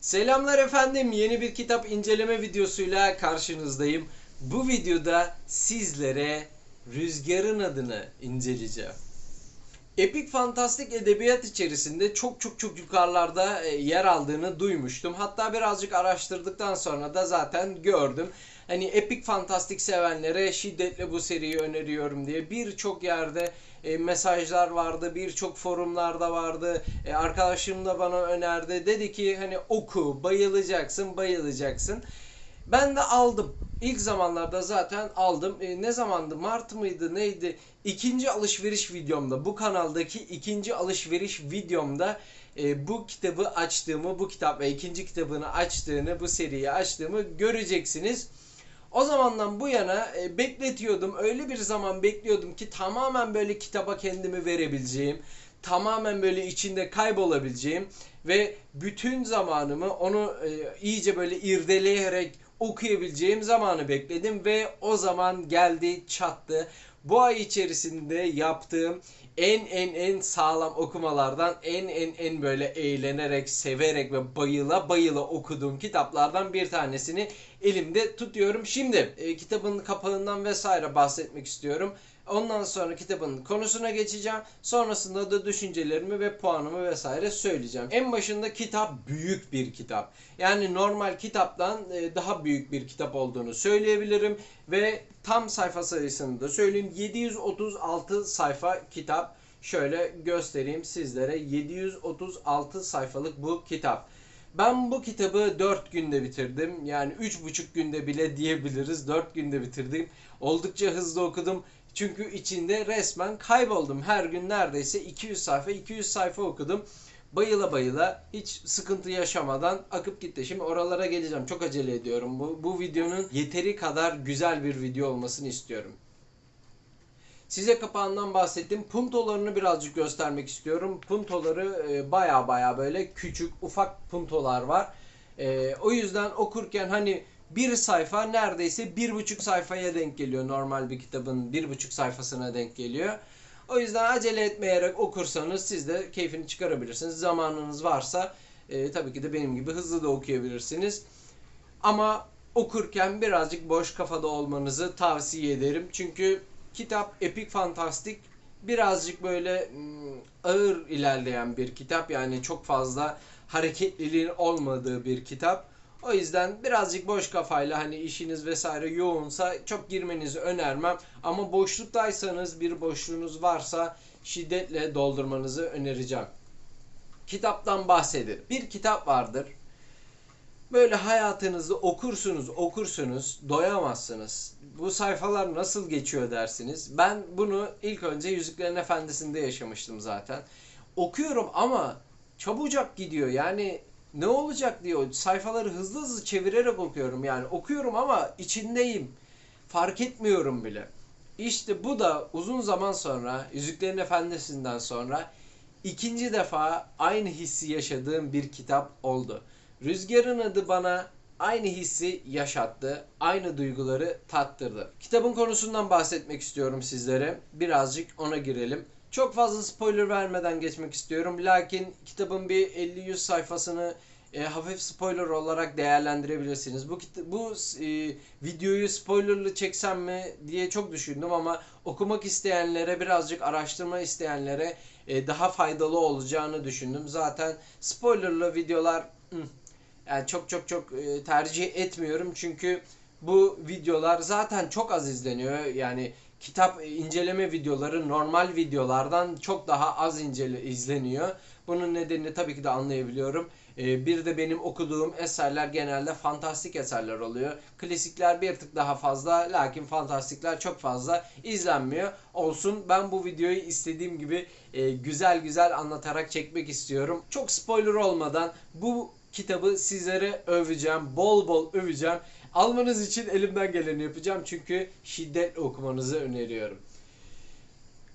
Selamlar efendim. Yeni bir kitap inceleme videosuyla karşınızdayım. Bu videoda sizlere Rüzgar'ın adını inceleyeceğim. Epik fantastik edebiyat içerisinde çok çok çok yukarılarda e, yer aldığını duymuştum. Hatta birazcık araştırdıktan sonra da zaten gördüm. Hani epik fantastik sevenlere şiddetle bu seriyi öneriyorum diye birçok yerde e, mesajlar vardı, birçok forumlarda vardı. E, arkadaşım da bana önerdi. Dedi ki hani oku, bayılacaksın, bayılacaksın. Ben de aldım. İlk zamanlarda zaten aldım. E, ne zamandı? Mart mıydı? Neydi? İkinci alışveriş videomda, bu kanaldaki ikinci alışveriş videomda e, bu kitabı açtığımı, bu kitap ve ikinci kitabını açtığını, bu seriyi açtığımı göreceksiniz. O zamandan bu yana e, bekletiyordum. Öyle bir zaman bekliyordum ki tamamen böyle kitaba kendimi verebileceğim. Tamamen böyle içinde kaybolabileceğim ve bütün zamanımı onu e, iyice böyle irdeleyerek okuyabileceğim zamanı bekledim ve o zaman geldi çattı. Bu ay içerisinde yaptığım en en en sağlam okumalardan en en en böyle eğlenerek, severek ve bayıla bayıla okuduğum kitaplardan bir tanesini elimde tutuyorum. Şimdi e, kitabın kapağından vesaire bahsetmek istiyorum. Ondan sonra kitabın konusuna geçeceğim. Sonrasında da düşüncelerimi ve puanımı vesaire söyleyeceğim. En başında kitap büyük bir kitap. Yani normal kitaptan e, daha büyük bir kitap olduğunu söyleyebilirim. Ve tam sayfa sayısını da söyleyeyim. 736 sayfa kitap. Şöyle göstereyim sizlere. 736 sayfalık bu kitap. Ben bu kitabı 4 günde bitirdim. Yani 3,5 günde bile diyebiliriz. 4 günde bitirdim. Oldukça hızlı okudum. Çünkü içinde resmen kayboldum. Her gün neredeyse 200 sayfa 200 sayfa okudum. Bayıla bayıla hiç sıkıntı yaşamadan akıp gitti. Şimdi oralara geleceğim. Çok acele ediyorum. Bu, bu videonun yeteri kadar güzel bir video olmasını istiyorum. Size kapağından bahsettim. Puntolarını birazcık göstermek istiyorum. Puntoları e, baya baya böyle küçük ufak puntolar var. E, o yüzden okurken hani bir sayfa neredeyse bir buçuk sayfaya denk geliyor. Normal bir kitabın bir buçuk sayfasına denk geliyor. O yüzden acele etmeyerek okursanız siz de keyfini çıkarabilirsiniz. Zamanınız varsa e, tabii ki de benim gibi hızlı da okuyabilirsiniz. Ama okurken birazcık boş kafada olmanızı tavsiye ederim. Çünkü kitap epik fantastik birazcık böyle ım, ağır ilerleyen bir kitap. Yani çok fazla hareketliliğin olmadığı bir kitap. O yüzden birazcık boş kafayla hani işiniz vesaire yoğunsa çok girmenizi önermem. Ama boşluktaysanız bir boşluğunuz varsa şiddetle doldurmanızı önereceğim. Kitaptan bahsedin. Bir kitap vardır. Böyle hayatınızı okursunuz, okursunuz, doyamazsınız. Bu sayfalar nasıl geçiyor dersiniz. Ben bunu ilk önce Yüzüklerin Efendisi'nde yaşamıştım zaten. Okuyorum ama çabucak gidiyor. Yani ne olacak diyor. Sayfaları hızlı hızlı çevirerek okuyorum. Yani okuyorum ama içindeyim. Fark etmiyorum bile. İşte bu da uzun zaman sonra Yüzüklerin Efendisi'nden sonra ikinci defa aynı hissi yaşadığım bir kitap oldu. Rüzgar'ın adı bana aynı hissi yaşattı, aynı duyguları tattırdı. Kitabın konusundan bahsetmek istiyorum sizlere. Birazcık ona girelim. Çok fazla spoiler vermeden geçmek istiyorum. Lakin kitabın bir 50-100 sayfasını e, hafif spoiler olarak değerlendirebilirsiniz. Bu bu e, videoyu spoilerlı çeksem mi diye çok düşündüm ama okumak isteyenlere birazcık araştırma isteyenlere e, daha faydalı olacağını düşündüm. Zaten spoilerlı videolar yani çok çok çok e, tercih etmiyorum çünkü bu videolar zaten çok az izleniyor. Yani kitap inceleme videoları normal videolardan çok daha az incele izleniyor. Bunun nedenini tabii ki de anlayabiliyorum. Ee, bir de benim okuduğum eserler genelde fantastik eserler oluyor. Klasikler bir tık daha fazla lakin fantastikler çok fazla izlenmiyor. Olsun ben bu videoyu istediğim gibi e, güzel güzel anlatarak çekmek istiyorum. Çok spoiler olmadan bu kitabı sizlere öveceğim. Bol bol öveceğim. Almanız için elimden geleni yapacağım çünkü şiddetle okumanızı öneriyorum.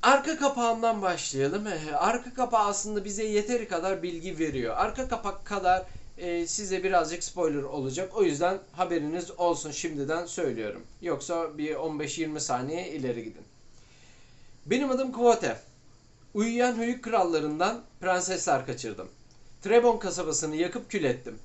Arka kapağından başlayalım. Arka kapağı aslında bize yeteri kadar bilgi veriyor. Arka kapak kadar e, size birazcık spoiler olacak. O yüzden haberiniz olsun şimdiden söylüyorum. Yoksa bir 15-20 saniye ileri gidin. Benim adım Kvote. Uyuyan höyük krallarından prensesler kaçırdım. Trebon kasabasını yakıp kül ettim.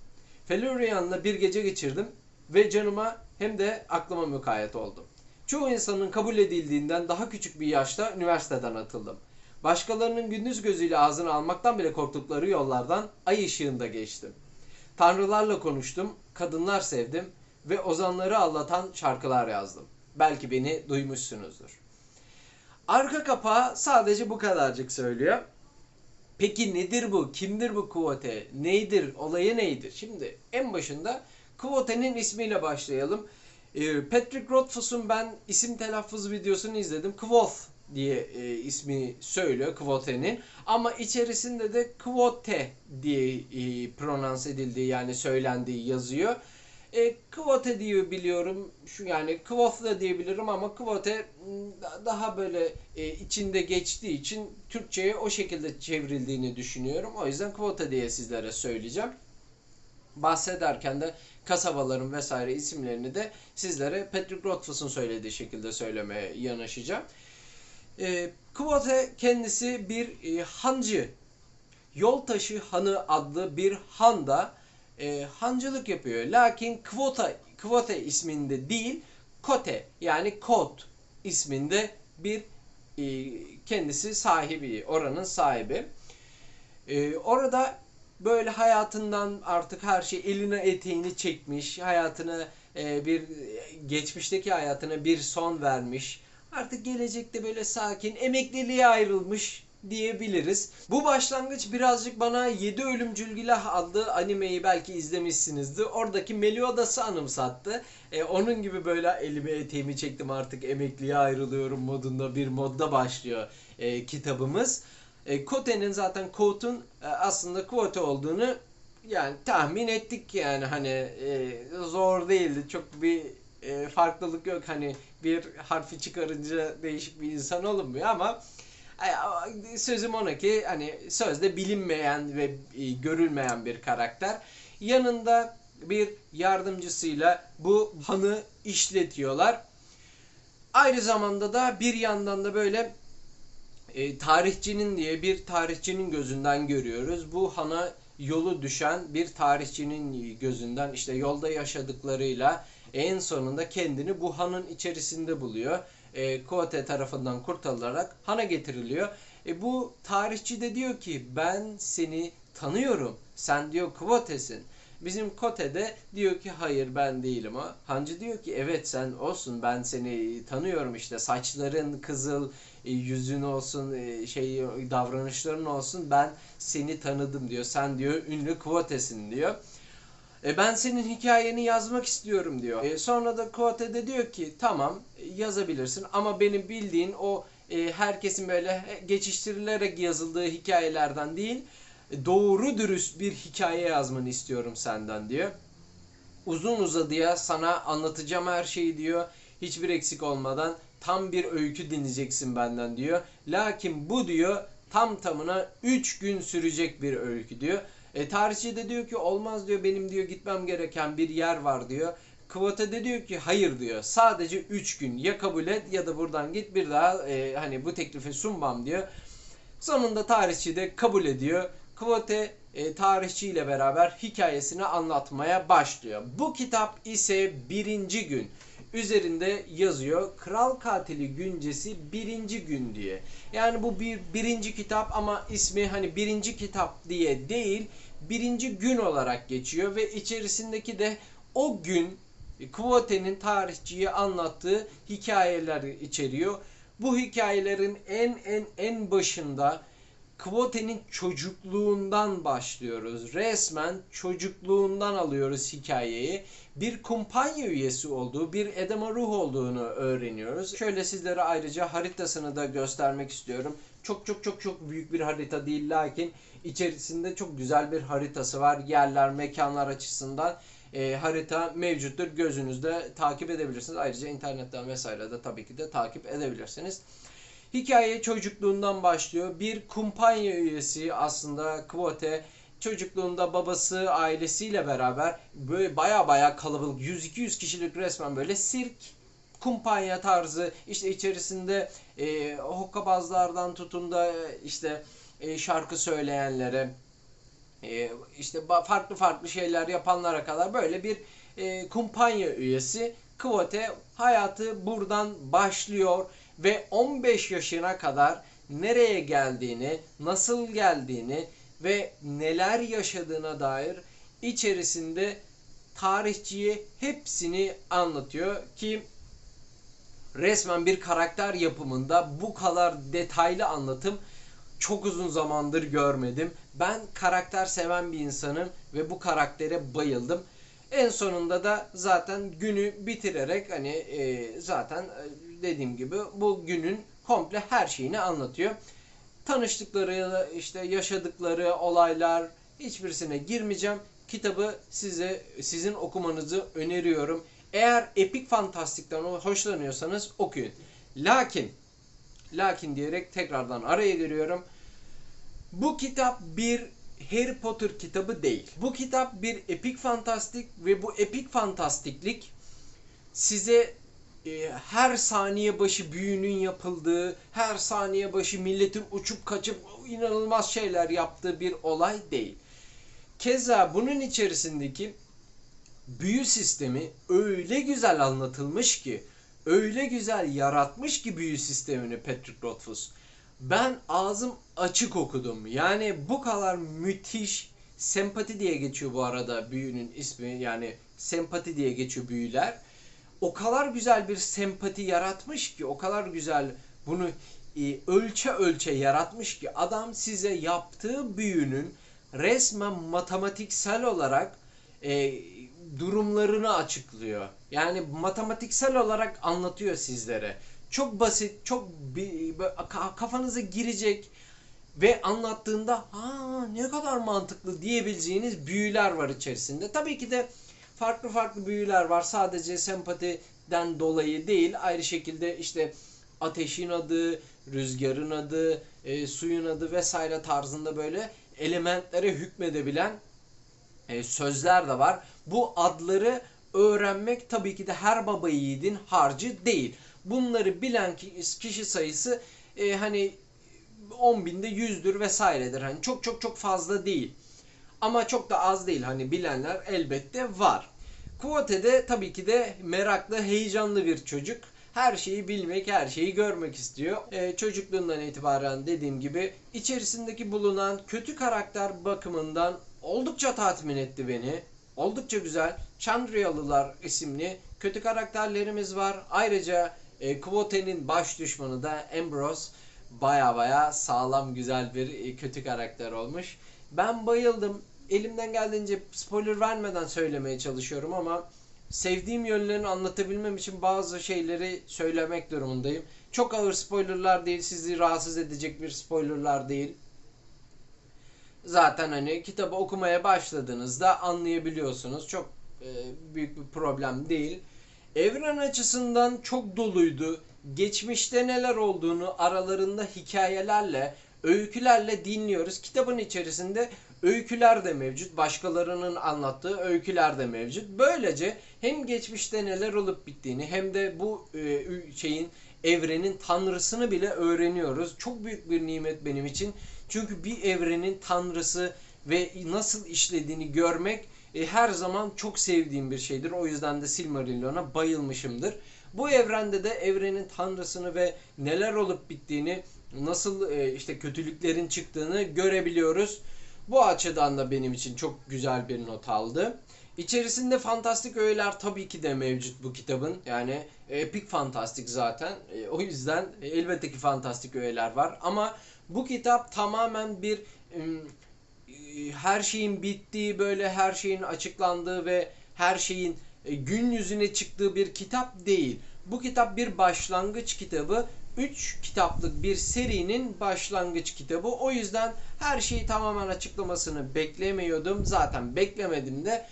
Felurian'la bir gece geçirdim ve canıma hem de aklıma mukayyet oldum. Çoğu insanın kabul edildiğinden daha küçük bir yaşta üniversiteden atıldım. Başkalarının gündüz gözüyle ağzını almaktan bile korktukları yollardan ay ışığında geçtim. Tanrılarla konuştum, kadınlar sevdim ve ozanları anlatan şarkılar yazdım. Belki beni duymuşsunuzdur. Arka kapağı sadece bu kadarcık söylüyor. Peki nedir bu? Kimdir bu Kvote? Neydir? Olayı neydir? Şimdi en başında Kvote'nin ismiyle başlayalım. Ee, Patrick Rothfuss'un ben isim telaffuz videosunu izledim. Kvoth diye e, ismi söylüyor Kvote'nin. Ama içerisinde de Kvote diye e, pronans edildiği yani söylendiği yazıyor. E, Kvote diye biliyorum. Şu yani Kvoth da diyebilirim ama Kvote daha böyle e, içinde geçtiği için Türkçe'ye o şekilde çevrildiğini düşünüyorum. O yüzden Kvote diye sizlere söyleyeceğim. Bahsederken de kasabaların vesaire isimlerini de sizlere Patrick Rothfuss'un söylediği şekilde söylemeye yanaşacağım. E, Kvote kendisi bir e, hancı. Yoltaşı Hanı adlı bir handa e, hancılık yapıyor. Lakin Kvota Kvote isminde değil, Kote yani Kot isminde bir e, kendisi sahibi, oranın sahibi. E, orada böyle hayatından artık her şey eline eteğini çekmiş, hayatına e, bir geçmişteki hayatına bir son vermiş. Artık gelecekte böyle sakin, emekliliğe ayrılmış diyebiliriz. Bu başlangıç birazcık bana 7 Ölümcül Gilah adlı animeyi belki izlemişsinizdir. Oradaki Meliodas'ı anımsattı. E, onun gibi böyle elime eteğimi çektim artık emekliye ayrılıyorum modunda bir modda başlıyor e, kitabımız. E, Kote'nin zaten Kot'un e, aslında Kote olduğunu yani tahmin ettik yani hani e, zor değildi. Çok bir e, farklılık yok hani bir harfi çıkarınca değişik bir insan olunmuyor ama sözüm ona ki hani sözde bilinmeyen ve e, görülmeyen bir karakter. Yanında bir yardımcısıyla bu hanı işletiyorlar. Aynı zamanda da bir yandan da böyle e, tarihçinin diye bir tarihçinin gözünden görüyoruz. Bu hana yolu düşen bir tarihçinin gözünden işte yolda yaşadıklarıyla en sonunda kendini bu hanın içerisinde buluyor e, Kote tarafından kurtarılarak Han'a getiriliyor. E, bu tarihçi de diyor ki ben seni tanıyorum. Sen diyor Kvote'sin. Bizim Kote de diyor ki hayır ben değilim o. Hancı diyor ki evet sen olsun ben seni tanıyorum işte saçların kızıl e, yüzün olsun e, şey davranışların olsun ben seni tanıdım diyor. Sen diyor ünlü Kvote'sin diyor. E ben senin hikayeni yazmak istiyorum diyor. E sonra da Kote de diyor ki tamam yazabilirsin ama benim bildiğin o e, herkesin böyle geçiştirilerek yazıldığı hikayelerden değil doğru dürüst bir hikaye yazmanı istiyorum senden diyor. Uzun uzadıya sana anlatacağım her şeyi diyor. Hiçbir eksik olmadan tam bir öykü dinleyeceksin benden diyor. Lakin bu diyor tam tamına 3 gün sürecek bir öykü diyor. E, tarihçi de diyor ki olmaz diyor benim diyor gitmem gereken bir yer var diyor. Kvota de diyor ki hayır diyor. Sadece 3 gün ya kabul et ya da buradan git bir daha e, hani bu teklifi sunmam diyor. Sonunda tarihçi de kabul ediyor. Kvote e, tarihçiyle beraber hikayesini anlatmaya başlıyor. Bu kitap ise birinci gün üzerinde yazıyor. Kral Katili Güncesi birinci gün diye. Yani bu bir birinci kitap ama ismi hani birinci kitap diye değil birinci gün olarak geçiyor ve içerisindeki de o gün Kvote'nin tarihçiye anlattığı hikayeler içeriyor. Bu hikayelerin en en en başında Kvote'nin çocukluğundan başlıyoruz. Resmen çocukluğundan alıyoruz hikayeyi. Bir kumpanya üyesi olduğu, bir Edema ruh olduğunu öğreniyoruz. Şöyle sizlere ayrıca haritasını da göstermek istiyorum. Çok çok çok çok büyük bir harita değil lakin içerisinde çok güzel bir haritası var. Yerler, mekanlar açısından e, harita mevcuttur. Gözünüzde takip edebilirsiniz. Ayrıca internetten vesaire de tabii ki de takip edebilirsiniz. Hikaye çocukluğundan başlıyor. Bir kumpanya üyesi aslında Kvote çocukluğunda babası ailesiyle beraber böyle baya baya kalabalık 100-200 kişilik resmen böyle sirk kumpanya tarzı işte içerisinde e, hokkabazlardan tutun da işte e, şarkı söyleyenlere e, işte farklı farklı şeyler yapanlara kadar böyle bir e, kumpanya üyesi. Kvote hayatı buradan başlıyor ve 15 yaşına kadar nereye geldiğini, nasıl geldiğini ve neler yaşadığına dair içerisinde tarihçiye hepsini anlatıyor ki resmen bir karakter yapımında bu kadar detaylı anlatım çok uzun zamandır görmedim. Ben karakter seven bir insanım ve bu karaktere bayıldım. En sonunda da zaten günü bitirerek hani e, zaten e, dediğim gibi bu günün komple her şeyini anlatıyor. Tanıştıkları işte yaşadıkları olaylar hiçbirisine girmeyeceğim. Kitabı size sizin okumanızı öneriyorum. Eğer epik fantastikten hoşlanıyorsanız okuyun. Lakin lakin diyerek tekrardan araya giriyorum. Bu kitap bir Harry Potter kitabı değil. Bu kitap bir epik fantastik ve bu epik fantastiklik size e, her saniye başı büyünün yapıldığı, her saniye başı milletin uçup kaçıp inanılmaz şeyler yaptığı bir olay değil. Keza bunun içerisindeki büyü sistemi öyle güzel anlatılmış ki, öyle güzel yaratmış ki büyü sistemini Patrick Rothfuss. Ben ağzım açık okudum. Yani bu kadar müthiş sempati diye geçiyor bu arada büyünün ismi. Yani sempati diye geçiyor büyüler. O kadar güzel bir sempati yaratmış ki, o kadar güzel bunu e, ölçe ölçe yaratmış ki adam size yaptığı büyünün resmen matematiksel olarak e, durumlarını açıklıyor. Yani matematiksel olarak anlatıyor sizlere. Çok basit, çok kafanıza girecek ve anlattığında ha ne kadar mantıklı diyebileceğiniz büyüler var içerisinde. Tabii ki de farklı farklı büyüler var. Sadece sempatiden dolayı değil. Ayrı şekilde işte ateşin adı, rüzgarın adı, e, suyun adı vesaire tarzında böyle elementlere hükmedebilen e, sözler de var. Bu adları öğrenmek tabii ki de her baba yiğidin harcı değil. Bunları bilen kişi sayısı e, hani 10 binde 100'dür vesairedir. Hani çok çok çok fazla değil. Ama çok da az değil. Hani bilenler elbette var. Quote'de tabii ki de meraklı, heyecanlı bir çocuk. Her şeyi bilmek, her şeyi görmek istiyor. Ee, çocukluğundan itibaren dediğim gibi içerisindeki bulunan kötü karakter bakımından oldukça tatmin etti beni. Oldukça güzel. Chandriyalılar isimli kötü karakterlerimiz var. Ayrıca e, Quote'nin baş düşmanı da Ambrose baya baya sağlam güzel bir e, kötü karakter olmuş. Ben bayıldım. Elimden geldiğince spoiler vermeden söylemeye çalışıyorum ama sevdiğim yönlerini anlatabilmem için bazı şeyleri söylemek durumundayım. Çok ağır spoilerlar değil, sizi rahatsız edecek bir spoilerlar değil. Zaten hani kitabı okumaya başladığınızda anlayabiliyorsunuz. Çok e, büyük bir problem değil. Evren açısından çok doluydu. Geçmişte neler olduğunu aralarında hikayelerle, öykülerle dinliyoruz. Kitabın içerisinde öyküler de mevcut. Başkalarının anlattığı öyküler de mevcut. Böylece hem geçmişte neler olup bittiğini hem de bu e, şeyin evrenin tanrısını bile öğreniyoruz. Çok büyük bir nimet benim için. Çünkü bir evrenin tanrısı ve nasıl işlediğini görmek e, her zaman çok sevdiğim bir şeydir. O yüzden de Silmarillion'a bayılmışımdır. Bu evrende de evrenin tanrısını ve neler olup bittiğini, nasıl e, işte kötülüklerin çıktığını görebiliyoruz. Bu açıdan da benim için çok güzel bir not aldı. İçerisinde fantastik öğeler tabii ki de mevcut bu kitabın. Yani epik fantastik zaten. E, o yüzden e, elbette ki fantastik öğeler var. Ama bu kitap tamamen bir e, her şeyin bittiği, böyle her şeyin açıklandığı ve her şeyin e, gün yüzüne çıktığı bir kitap değil. Bu kitap bir başlangıç kitabı. 3 kitaplık bir serinin başlangıç kitabı. O yüzden her şeyi tamamen açıklamasını beklemiyordum. Zaten beklemedim de.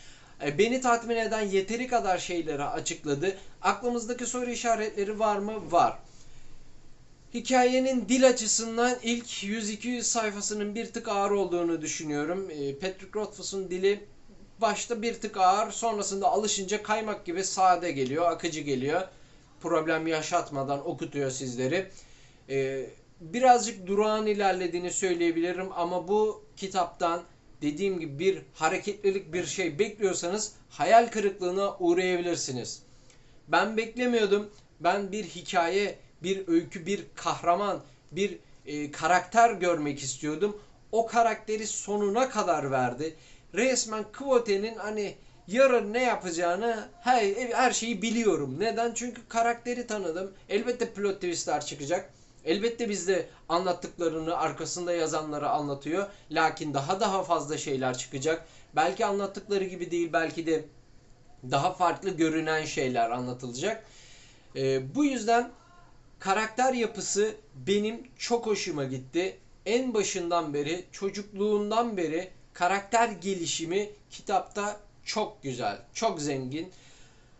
E, beni tatmin eden yeteri kadar şeyleri açıkladı. Aklımızdaki soru işaretleri var mı? Var. Hikayenin dil açısından ilk 100-200 sayfasının bir tık ağır olduğunu düşünüyorum. E, Patrick Rothfuss'un dili başta bir tık ağır, sonrasında alışınca kaymak gibi sade geliyor, akıcı geliyor. Problem yaşatmadan okutuyor sizleri. E, birazcık durağan ilerlediğini söyleyebilirim ama bu kitaptan dediğim gibi bir hareketlilik bir şey bekliyorsanız hayal kırıklığına uğrayabilirsiniz. Ben beklemiyordum. Ben bir hikaye, bir öykü, bir kahraman, bir e, karakter görmek istiyordum. O karakteri sonuna kadar verdi. Resmen Kvote'nin hani yarın ne yapacağını her, her şeyi biliyorum. Neden? Çünkü karakteri tanıdım. Elbette plot twistler çıkacak. Elbette bizde anlattıklarını arkasında yazanları anlatıyor. Lakin daha daha fazla şeyler çıkacak. Belki anlattıkları gibi değil, belki de daha farklı görünen şeyler anlatılacak. Ee, bu yüzden karakter yapısı benim çok hoşuma gitti. En başından beri, çocukluğundan beri karakter gelişimi kitapta çok güzel, çok zengin.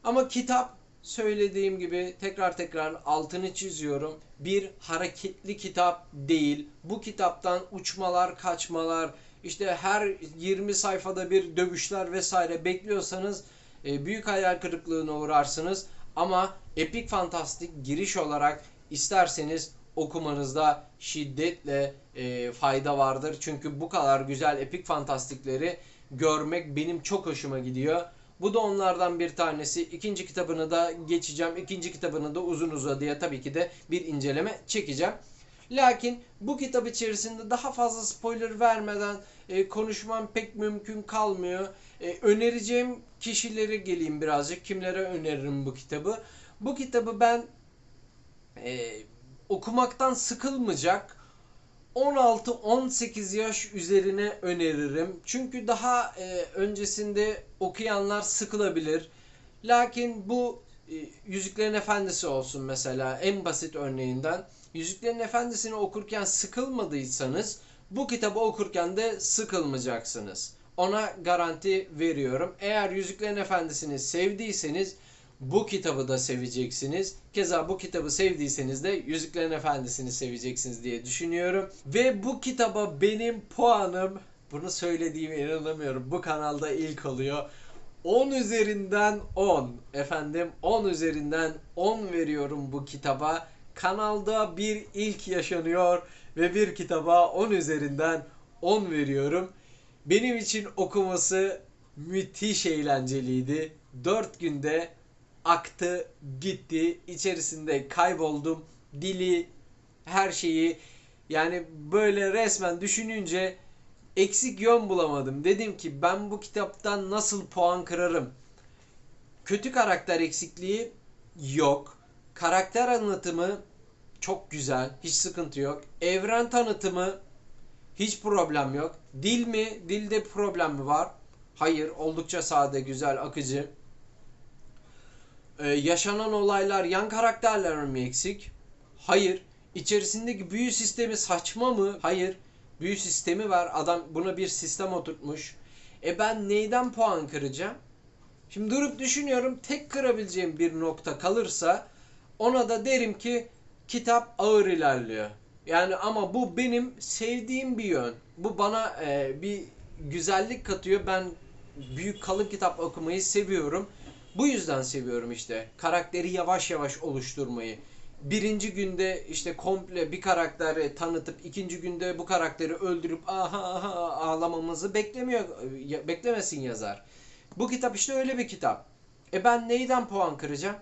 Ama kitap söylediğim gibi tekrar tekrar altını çiziyorum. Bir hareketli kitap değil. Bu kitaptan uçmalar, kaçmalar, işte her 20 sayfada bir dövüşler vesaire bekliyorsanız e, büyük hayal kırıklığına uğrarsınız. Ama epik fantastik giriş olarak isterseniz okumanızda şiddetle e, fayda vardır. Çünkü bu kadar güzel epik fantastikleri görmek benim çok hoşuma gidiyor. Bu da onlardan bir tanesi. İkinci kitabını da geçeceğim. İkinci kitabını da uzun uzadıya tabii ki de bir inceleme çekeceğim. Lakin bu kitap içerisinde daha fazla spoiler vermeden e, konuşmam pek mümkün kalmıyor. E, önereceğim kişilere geleyim birazcık. Kimlere öneririm bu kitabı? Bu kitabı ben e, okumaktan sıkılmayacak 16-18 yaş üzerine öneririm. Çünkü daha e, öncesinde okuyanlar sıkılabilir. Lakin bu e, Yüzüklerin Efendisi olsun mesela en basit örneğinden. Yüzüklerin Efendisi'ni okurken sıkılmadıysanız bu kitabı okurken de sıkılmayacaksınız. Ona garanti veriyorum. Eğer Yüzüklerin Efendisi'ni sevdiyseniz bu kitabı da seveceksiniz. Keza bu kitabı sevdiyseniz de Yüzüklerin Efendisi'ni seveceksiniz diye düşünüyorum. Ve bu kitaba benim puanım, bunu söylediğime inanamıyorum. Bu kanalda ilk oluyor. 10 üzerinden 10. Efendim 10 üzerinden 10 veriyorum bu kitaba. Kanalda bir ilk yaşanıyor ve bir kitaba 10 üzerinden 10 veriyorum. Benim için okuması müthiş eğlenceliydi. 4 günde aktı, gitti. İçerisinde kayboldum. Dili, her şeyi yani böyle resmen düşününce eksik yön bulamadım. Dedim ki ben bu kitaptan nasıl puan kırarım? Kötü karakter eksikliği yok. Karakter anlatımı çok güzel. Hiç sıkıntı yok. Evren tanıtımı hiç problem yok. Dil mi? Dilde problem mi var? Hayır. Oldukça sade, güzel, akıcı. Ee, yaşanan olaylar yan karakterler mi eksik? Hayır. İçerisindeki büyü sistemi saçma mı? Hayır. Büyü sistemi var. Adam buna bir sistem oturtmuş. E ben neyden puan kıracağım? Şimdi durup düşünüyorum tek kırabileceğim bir nokta kalırsa ona da derim ki kitap ağır ilerliyor. Yani ama bu benim sevdiğim bir yön. Bu bana e, bir güzellik katıyor. Ben büyük kalın kitap okumayı seviyorum. Bu yüzden seviyorum işte. Karakteri yavaş yavaş oluşturmayı. Birinci günde işte komple bir karakteri tanıtıp ikinci günde bu karakteri öldürüp aha aha ağlamamızı beklemiyor beklemesin yazar. Bu kitap işte öyle bir kitap. E ben neyden puan kıracağım?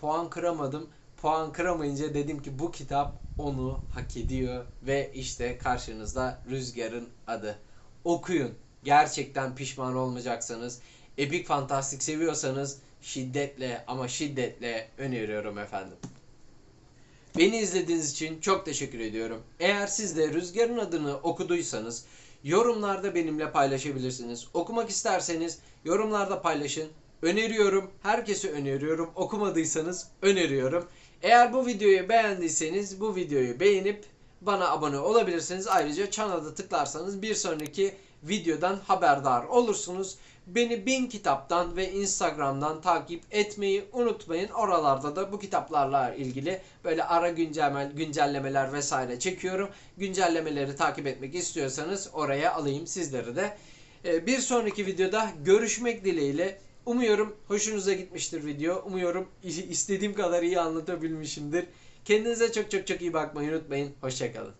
Puan kıramadım. Puan kıramayınca dedim ki bu kitap onu hak ediyor ve işte karşınızda Rüzgar'ın adı. Okuyun. Gerçekten pişman olmayacaksınız. Epik fantastik seviyorsanız şiddetle ama şiddetle öneriyorum efendim. Beni izlediğiniz için çok teşekkür ediyorum. Eğer siz de Rüzgar'ın adını okuduysanız yorumlarda benimle paylaşabilirsiniz. Okumak isterseniz yorumlarda paylaşın. Öneriyorum. Herkese öneriyorum. Okumadıysanız öneriyorum. Eğer bu videoyu beğendiyseniz bu videoyu beğenip bana abone olabilirsiniz. Ayrıca çana tıklarsanız bir sonraki videodan haberdar olursunuz. Beni Bin Kitap'tan ve Instagram'dan takip etmeyi unutmayın. Oralarda da bu kitaplarla ilgili böyle ara güncelleme, güncellemeler vesaire çekiyorum. Güncellemeleri takip etmek istiyorsanız oraya alayım sizleri de. Ee, bir sonraki videoda görüşmek dileğiyle. Umuyorum hoşunuza gitmiştir video. Umuyorum istediğim kadar iyi anlatabilmişimdir. Kendinize çok çok çok iyi bakmayı unutmayın. Hoşçakalın.